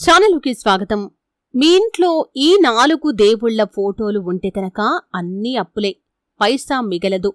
ఛానల్కి స్వాగతం. మీ ఇంట్లో ఈ నాలుగు దేవుళ్ళ ఫోటోలు ఉంటే కనుక అన్నీ అప్పులే. పైసా మిగలదు.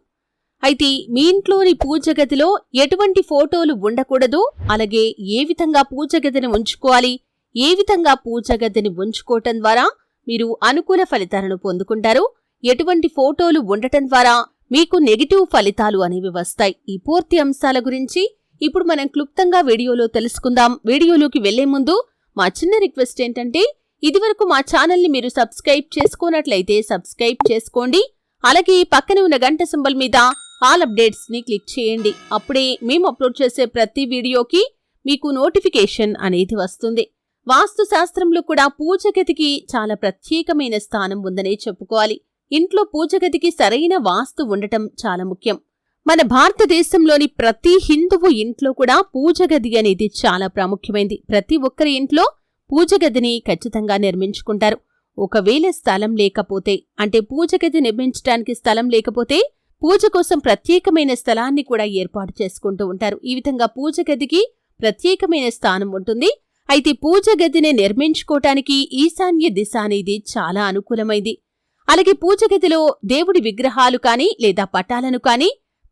అయితే మీ ఇంట్లోని పూజ గదిలో ఎటువంటి ఫోటోలు ఉండకూడదు? అలాగే ఏ విధంగా పూజ గదిని ఉంచుకోవాలి? ఏ విధంగా పూజ గదిని ఉంచుకోవటం ద్వారా మీరు అనుకూల ఫలితాలను పొందుకుంటారు? ఎటువంటి ఫోటోలు ఉండటం ద్వారా మీకు నెగిటివ్ ఫలితాలు అనేవి వస్తాయి. ఈ పూర్తి అంశాల గురించి ఇప్పుడు మనం క్లుప్తంగా వీడియోలో తెలుసుకుందాం. వీడియోలోకి వెళ్ళే ముందు మా చిన్న రిక్వెస్ట్ ఏంటంటే ఇదివరకు మా ఛానల్ని మీరు సబ్స్క్రైబ్ చేసుకోనట్లయితే సబ్స్క్రైబ్ చేసుకోండి. అలాగే పక్కనే ఉన్న గంట సింబల్ మీద ఆల్ అప్డేట్స్ని క్లిక్ చేయండి. అప్పుడే మేము అప్లోడ్ చేసే ప్రతి వీడియోకి మీకు నోటిఫికేషన్ అనేది వస్తుంది. వాస్తు శాస్త్రంలో కూడా పూజగతికి చాలా ప్రత్యేకమైన స్థానం ఉందనే చెప్పుకోవాలి. ఇంట్లో పూజగతికి సరైన వాస్తు ఉండటం చాలా ముఖ్యం. మన భారతదేశంలోని ప్రతి హిందువు ఇంట్లో కూడా పూజ గది అనేది చాలా ప్రాముఖ్యమైంది. ప్రతి ఒక్కరి ఇంట్లో పూజ గదిని ఖచ్చితంగా నిర్మించుకుంటారు. ఒకవేళ స్థలం లేకపోతే అంటే పూజ గది నిర్మించడానికి స్థలం లేకపోతే పూజ కోసం ప్రత్యేకమైన స్థలాన్ని కూడా ఏర్పాటు చేసుకుంటూ ఉంటారు. ఈ విధంగా పూజ గదికి ప్రత్యేకమైన స్థానం ఉంటుంది. అయితే పూజ గదిని నిర్మించుకోవటానికి ఈశాన్య దిశ అనేది చాలా అనుకూలమైంది. అలాగే పూజ గదిలో దేవుడి విగ్రహాలు కానీ లేదా పటాలను కానీ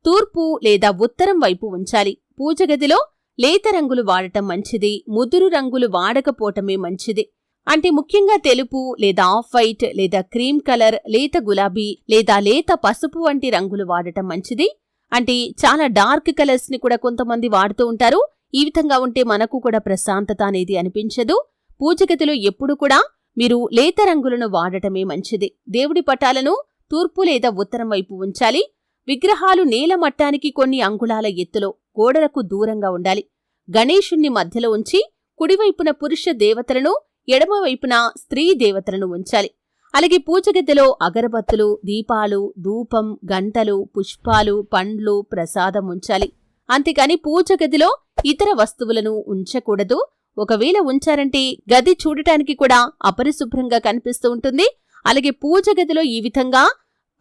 తూర్పు లేదా ఉత్తరం వైపు ఉంచాలి. పూజగదిలో లేత రంగులు వాడటం మంచిది. ముదురు రంగులు వాడకపోవటమే మంచిది. అంటే ముఖ్యంగా తెలుపు లేదా ఆఫ్ వైట్ లేదా క్రీమ్ కలర్ లేత గులాబీ లేదా లేత పసుపు వంటి రంగులు వాడటం మంచిది. అంటే చాలా డార్క్ కలర్స్ని కూడా కొంతమంది వాడుతూ ఉంటారు. ఈ విధంగా ఉంటే మనకు కూడా ప్రశాంతత అనేది అనిపించదు. పూజగదిలో ఎప్పుడు కూడా మీరు లేత రంగులను వాడటమే మంచిది. దేవుడి పటాలను తూర్పు లేదా ఉత్తరం వైపు ఉంచాలి. విగ్రహాలు నేల మట్టానికి కొన్ని అంగుళాల ఎత్తులో గోడలకు దూరంగా ఉండాలి. గణేశుణ్ణి మధ్యలో ఉంచి కుడివైపున పురుష దేవతలను ఎడమవైపున స్త్రీ దేవతలను ఉంచాలి. అలాగే పూజగద్దెలో అగరబత్తులు దీపాలు ధూపం గంటలు పుష్పాలు పండ్లు ప్రసాదం ఉంచాలి. అంతేకాని పూజ గదిలో ఇతర వస్తువులను ఉంచకూడదు. ఒకవేళ ఉంచారంటే గది చూడటానికి కూడా అపరిశుభ్రంగా కనిపిస్తూ ఉంటుంది. అలాగే పూజ గదిలో ఈ విధంగా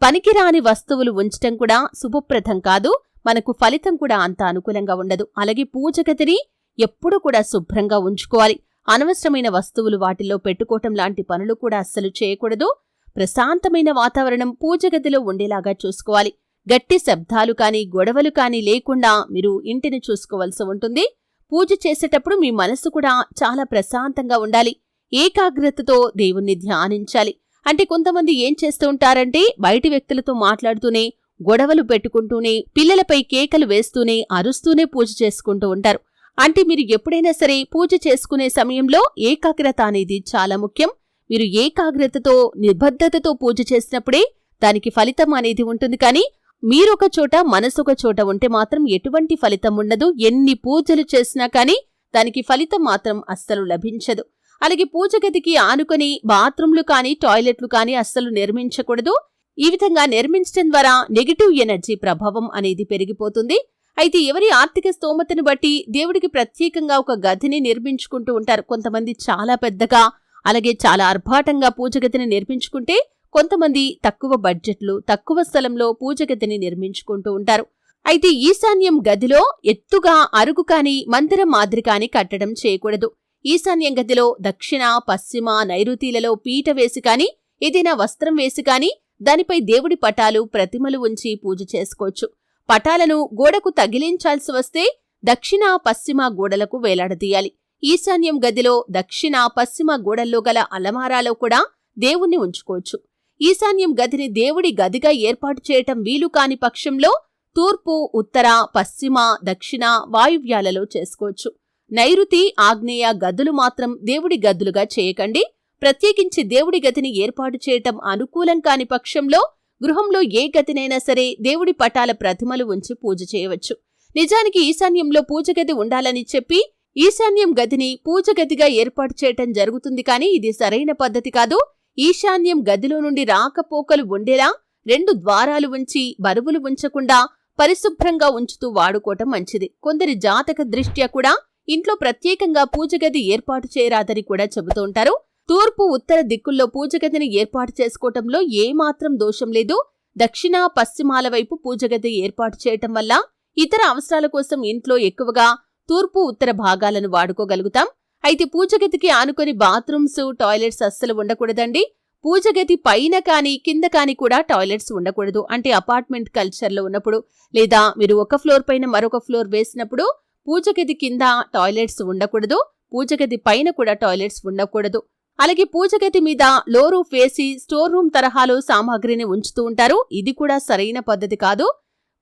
పనికిరాని వస్తువులు ఉంచటం కూడా శుభప్రదం కాదు. మనకు ఫలితం కూడా అంత అనుకూలంగా ఉండదు. అలాగే పూజ గదిని ఎప్పుడూ కూడా శుభ్రంగా ఉంచుకోవాలి. అనవసరమైన వస్తువులు వాటిల్లో పెట్టుకోవటం లాంటి పనులు కూడా అస్సలు చేయకూడదు. ప్రశాంతమైన వాతావరణం పూజ గదిలో ఉండేలాగా చూసుకోవాలి. గట్టి శబ్దాలు కానీ గొడవలు కానీ లేకుండా మీరు ఇంటిని చూసుకోవాల్సి ఉంటుంది. పూజ చేసేటప్పుడు మీ మనసు కూడా చాలా ప్రశాంతంగా ఉండాలి. ఏకాగ్రతతో దేవుణ్ణి ధ్యానించాలి. అంటే కొంతమంది ఏం చేస్తూ ఉంటారంటే బయటి వ్యక్తులతో మాట్లాడుతూనే గొడవలు పెట్టుకుంటూనే పిల్లలపై కేకలు వేస్తూనే అరుస్తూనే పూజ చేసుకుంటూ ఉంటారు. అంటే మీరు ఎప్పుడైనా సరే పూజ చేసుకునే సమయంలో ఏకాగ్రత అనేది చాలా ముఖ్యం. మీరు ఏకాగ్రతతో నిర్బద్ధతతో పూజ చేసినప్పుడే దానికి ఫలితం అనేది ఉంటుంది. కానీ మీరొక చోట మనసొక చోట ఉంటే మాత్రం ఎటువంటి ఫలితం ఉండదు. ఎన్ని పూజలు చేసినా కానీ దానికి ఫలితం మాత్రం అస్సలు లభించదు. అలాగే పూజ గదికి ఆనుకొని బాత్రూంలు కానీ టాయిలెట్లు కానీ అస్సలు నిర్మించకూడదు. ఈ విధంగా నిర్మించడం ద్వారా నెగిటివ్ ఎనర్జీ ప్రభావం అనేది పెరిగిపోతుంది. అయితే ఎవరి ఆర్థిక స్తోమతను బట్టి దేవుడికి ప్రత్యేకంగా ఒక గదిని నిర్మించుకుంటూ ఉంటారు. కొంతమంది చాలా పెద్దగా అలాగే చాలా అర్భాటంగా పూజగతిని నిర్మించుకుంటే కొంతమంది తక్కువ బడ్జెట్లు తక్కువ స్థలంలో పూజగతిని నిర్మించుకుంటూ ఉంటారు. అయితే ఈశాన్యం గదిలో ఎత్తుగా అరుగు కాని మందిరం మాదిరి కాని కట్టడం చేయకూడదు. ఈశాన్యం గదిలో దక్షిణ పశ్చిమ నైరుతీలలో పీట వేసి కాని ఏదైనా వస్త్రం వేసి కాని దానిపై దేవుడి పటాలు ప్రతిమలు ఉంచి పూజ చేసుకోవచ్చు. పటాలను గోడకు తగిలించాల్సి వస్తే దక్షిణ పశ్చిమ గోడలకు వేలాడదీయాలి. ఈశాన్యం గదిలో దక్షిణ పశ్చిమ గోడల్లో గల అలమారాలో కూడా దేవుణ్ణి ఉంచుకోవచ్చు. ఈశాన్యం గదిని దేవుడి గదిగా ఏర్పాటు చేయటం వీలు కాని పక్షంలో తూర్పు ఉత్తర పశ్చిమ దక్షిణ వాయువ్యాలలో చేసుకోవచ్చు. నైరుతి ఆగ్నేయ గదులు మాత్రం దేవుడి గదులుగా చేయకండి. ప్రత్యేకించి దేవుడి గదిని ఏర్పాటు చేయటం అనుకూలం కాని పక్షంలో గృహంలో ఏ గదినైనా సరే దేవుడి పటాల ప్రతిమలు ఉంచి పూజ చేయవచ్చు. నిజానికి ఈశాన్యంలో పూజ గది ఉండాలని చెప్పి ఈశాన్యం గదిని పూజ గదిగా ఏర్పాటు చేయటం జరుగుతుంది కానీ ఇది సరైన పద్ధతి కాదు. ఈశాన్యం గదిలో నుండి రాకపోకలు ఉండేలా రెండు ద్వారాలు ఉంచి బరువులు ఉంచకుండా పరిశుభ్రంగా ఉంచుతూ వాడుకోవటం మంచిది. కొందరి జాతక దృష్ట్యా కూడా ఇంట్లో ప్రత్యేకంగా పూజగది ఏర్పాటు చేయరాదని కూడా చెబుతూ ఉంటారు. తూర్పు ఉత్తర దిక్కుల్లో పూజగదిని ఏర్పాటు చేసుకోవటంలో ఏమాత్రం దోషం లేదు. దక్షిణ పశ్చిమాల వైపు పూజగది ఏర్పాటు చేయటం వల్ల ఇతర అవసరాల కోసం ఇంట్లో ఎక్కువగా తూర్పు ఉత్తర భాగాలను వాడుకోగలుగుతాం. అయితే పూజగదికి ఆనుకొని బాత్రూమ్స్ టాయిలెట్స్ అస్సలు ఉండకూడదండి. పూజగది పైన కాని కింద కాని కూడా టాయిలెట్స్ ఉండకూడదు. అంటే అపార్ట్మెంట్ కల్చర్లో ఉన్నప్పుడు లేదా మీరు ఒక ఫ్లోర్ పైన మరొక ఫ్లోర్ వేసినప్పుడు పూజగది కింద టాయిలెట్స్ ఉండకూడదు పూజగది పైన కూడా టాయిలెట్స్ ఉండకూడదు. అలాగే పూజగది మీద లో రూఫ్ వేసి స్టోర్ రూమ్ తరహాలో సామాగ్రిని ఉంచుతూ ఉంటారు. ఇది కూడా సరైన పద్ధతి కాదు.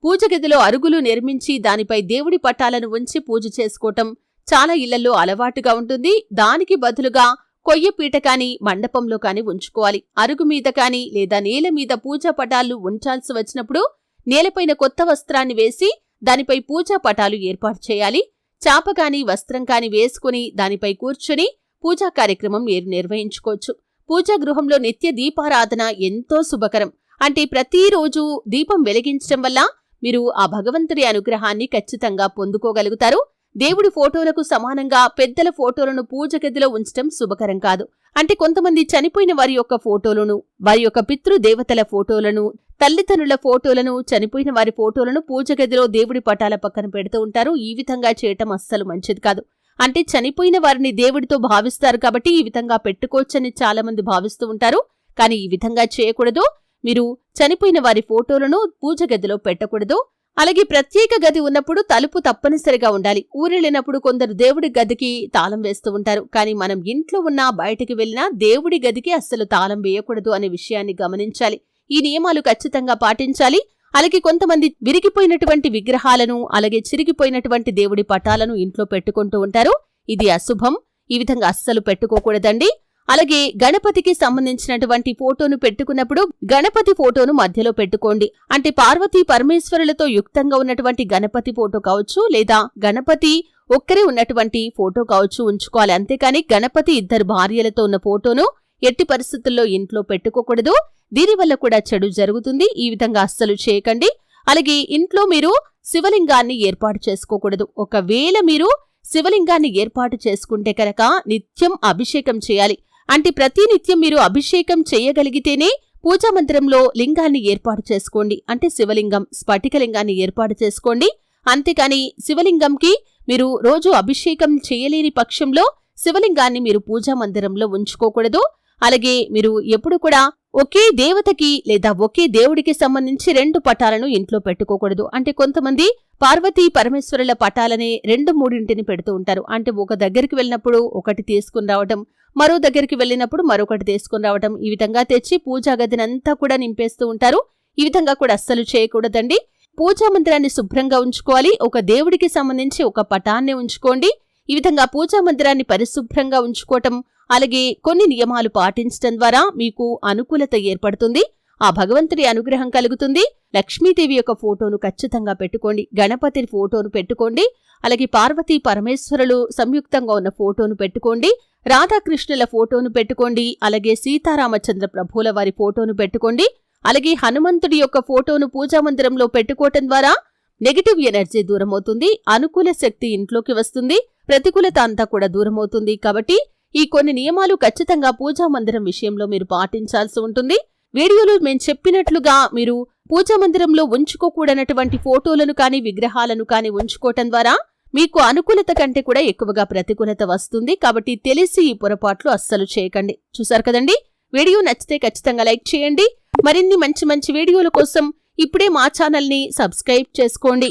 పూజగదిలో అరుగులు నిర్మించి దానిపై దేవుడి పటాలను ఉంచి పూజ చేసుకోవటం చాలా ఇళ్ళలో అలవాటుగా ఉంటుంది. దానికి బదులుగా కొయ్య పీట కాని మండపంలో కాని ఉంచుకోవాలి. అరుగు మీద కాని లేదా నేల మీద పూజా పటాలు ఉంచాల్సి వచ్చినప్పుడు నేలపైన కొత్త వస్త్రాన్ని వేసి దానిపై పూజా పటాలు ఏర్పాటు చేయాలి. చాప కాని వస్త్రం కాని వేసుకుని దానిపై కూర్చుని పూజా కార్యక్రమం మీరు నిర్వహించుకోవచ్చు. పూజా గృహంలో నిత్య దీపారాధన ఎంతో శుభకరం. అంటే ప్రతిరోజు దీపం వెలిగించడం వల్ల మీరు ఆ భగవంతుడి అనుగ్రహాన్ని ఖచ్చితంగా పొందుకోగలుగుతారు. దేవుడి ఫోటోలకు సమానంగా పెద్దల ఫోటోలను పూజ గదిలో ఉంచడం శుభకరం కాదు. అంటే కొంతమంది చనిపోయిన వారి యొక్క ఫోటోలను వారి యొక్క పితృదేవతల ఫోటోలను తల్లిదండ్రుల ఫోటోలను చనిపోయిన వారి ఫోటోలను పూజ గదిలో దేవుడి పటాల పక్కన పెడుతూ ఉంటారు. ఈ విధంగా చేయటం అస్సలు మంచిది కాదు. అంటే చనిపోయిన వారిని దేవుడితో భావిస్తారు కాబట్టి ఈ విధంగా పెట్టుకోవచ్చని చాలా మంది భావిస్తూ ఉంటారు. కానీ ఈ విధంగా చేయకూడదు. మీరు చనిపోయిన వారి ఫోటోలను పూజ గదిలో పెట్టకూడదు. అలాగే ప్రత్యేక గది ఉన్నప్పుడు తలుపు తప్పనిసరిగా ఉండాలి. ఊరెళ్ళినప్పుడు కొందరు దేవుడి గదికి తాళం వేస్తూ ఉంటారు. కానీ మనం ఇంట్లో ఉన్నా బయటికి వెళ్ళినా దేవుడి గదికి అస్సలు తాళం వేయకూడదు అనే విషయాన్ని గమనించాలి. ఈ నియమాలు ఖచ్చితంగా పాటించాలి. అలాగే కొంతమంది విరిగిపోయినటువంటి విగ్రహాలను అలాగే చిరిగిపోయినటువంటి దేవుడి పటాలను ఇంట్లో పెట్టుకుంటూ ఉంటారు. ఇది అశుభం. ఈ విధంగా అస్సలు పెట్టుకోకూడదండి. అలాగే గణపతికి సంబంధించినటువంటి ఫోటోను పెట్టుకున్నప్పుడు గణపతి ఫోటోను మధ్యలో పెట్టుకోండి. అంటే పార్వతీ పరమేశ్వరులతో యుక్తంగా ఉన్నటువంటి గణపతి ఫోటో కావచ్చు లేదా గణపతి ఒక్కరే ఉన్నటువంటి ఫోటో కావచ్చు ఉంచుకోవాలి. అంతేకాని గణపతి ఇద్దరు భార్యలతో ఉన్న ఫోటోను ఎట్టి పరిస్థితుల్లో ఇంట్లో పెట్టుకోకూడదు. దీనివల్ల కూడా చెడు జరుగుతుంది. ఈ విధంగా అస్సలు చేయకండి. అలాగే ఇంట్లో మీరు శివలింగాన్ని ఏర్పాటు చేసుకోకూడదు. ఒకవేళ మీరు శివలింగాన్ని ఏర్పాటు చేసుకుంటే కనుక నిత్యం అభిషేకం చేయాలి. అంటే ప్రతినిత్యం మీరు అభిషేకం చేయగలిగితేనే పూజా మందిరంలో లింగాన్ని ఏర్పాటు చేసుకోండి. అంటే శివలింగం స్ఫటికలింగాన్ని ఏర్పాటు చేసుకోండి. అంతేకాని శివలింగంకి మీరు రోజు అభిషేకం చేయలేని పక్షంలో శివలింగాన్ని మీరు పూజా మందిరంలో ఉంచుకోకూడదు. అలాగే మీరు ఎప్పుడు కూడా ఒకే దేవతకి లేదా ఒకే దేవుడికి సంబంధించి రెండు పటాలను ఇంట్లో పెట్టుకోకూడదు. అంటే కొంతమంది పార్వతీ పరమేశ్వరుల పటాలనే రెండు మూడింటిని పెడుతూ ఉంటారు. అంటే ఒక దగ్గరికి వెళ్ళినప్పుడు ఒకటి తీసుకుని రావటం మరో దగ్గరికి వెళ్ళినప్పుడు మరొకటి తీసుకుని రావటం ఈ విధంగా తెచ్చి పూజా గదినంతా కూడా నింపేస్తూ ఉంటారు. ఈ విధంగా కూడా అస్సలు చేయకూడదండి. పూజా మందిరాన్ని శుభ్రంగా ఉంచుకోవాలి. ఒక దేవుడికి సంబంధించి ఒక పటాన్ని ఉంచుకోండి. ఈ విధంగా పూజా మందిరాన్ని పరిశుభ్రంగా ఉంచుకోవటం అలాగే కొన్ని నియమాలు పాటించడం ద్వారా మీకు అనుకూలత ఏర్పడుతుంది. ఆ భగవంతుడి అనుగ్రహం కలుగుతుంది. లక్ష్మీదేవి యొక్క ఫోటోను ఖచ్చితంగా పెట్టుకోండి. గణపతి ఫోటోను పెట్టుకోండి. అలాగే పార్వతీ పరమేశ్వరులు సంయుక్తంగా ఉన్న ఫోటోను పెట్టుకోండి. రాధాకృష్ణుల ఫోటోను పెట్టుకోండి అలాగే సీతారామచంద్ర ప్రభువుల వారి ఫోటోను పెట్టుకోండి అలాగే హనుమంతుడి యొక్క ఫోటోను పూజా మందిరంలో పెట్టుకోవటం ద్వారా నెగిటివ్ ఎనర్జీ దూరమవుతుంది అనుకూల శక్తి ఇంట్లోకి వస్తుంది ప్రతికూలత అంతా కూడా దూరమవుతుంది కాబట్టి ఈ కొన్ని నియమాలు ఖచ్చితంగా పూజా మందిరం విషయంలో మీరు పాటించాల్సి ఉంటుంది. వీడియోలో మేము చెప్పినట్లుగా మీరు పూజా మందిరంలో ఉంచుకోకూడనటువంటి ఫోటోలను కానీ విగ్రహాలను కానీ ఉంచుకోవటం ద్వారా మీకు అనుకూలత కంటే కూడా ఎక్కువగా ప్రతికూలత వస్తుంది కాబట్టి తెలిసి ఈ పొరపాట్లు అస్సలు చేయకండి. చూసారు కదండి? వీడియో నచ్చితే ఖచ్చితంగా లైక్ చేయండి. మరిన్ని మంచి మంచి వీడియోల కోసం ఇప్పుడే మా ఛానల్ని సబ్స్క్రైబ్ చేసుకోండి.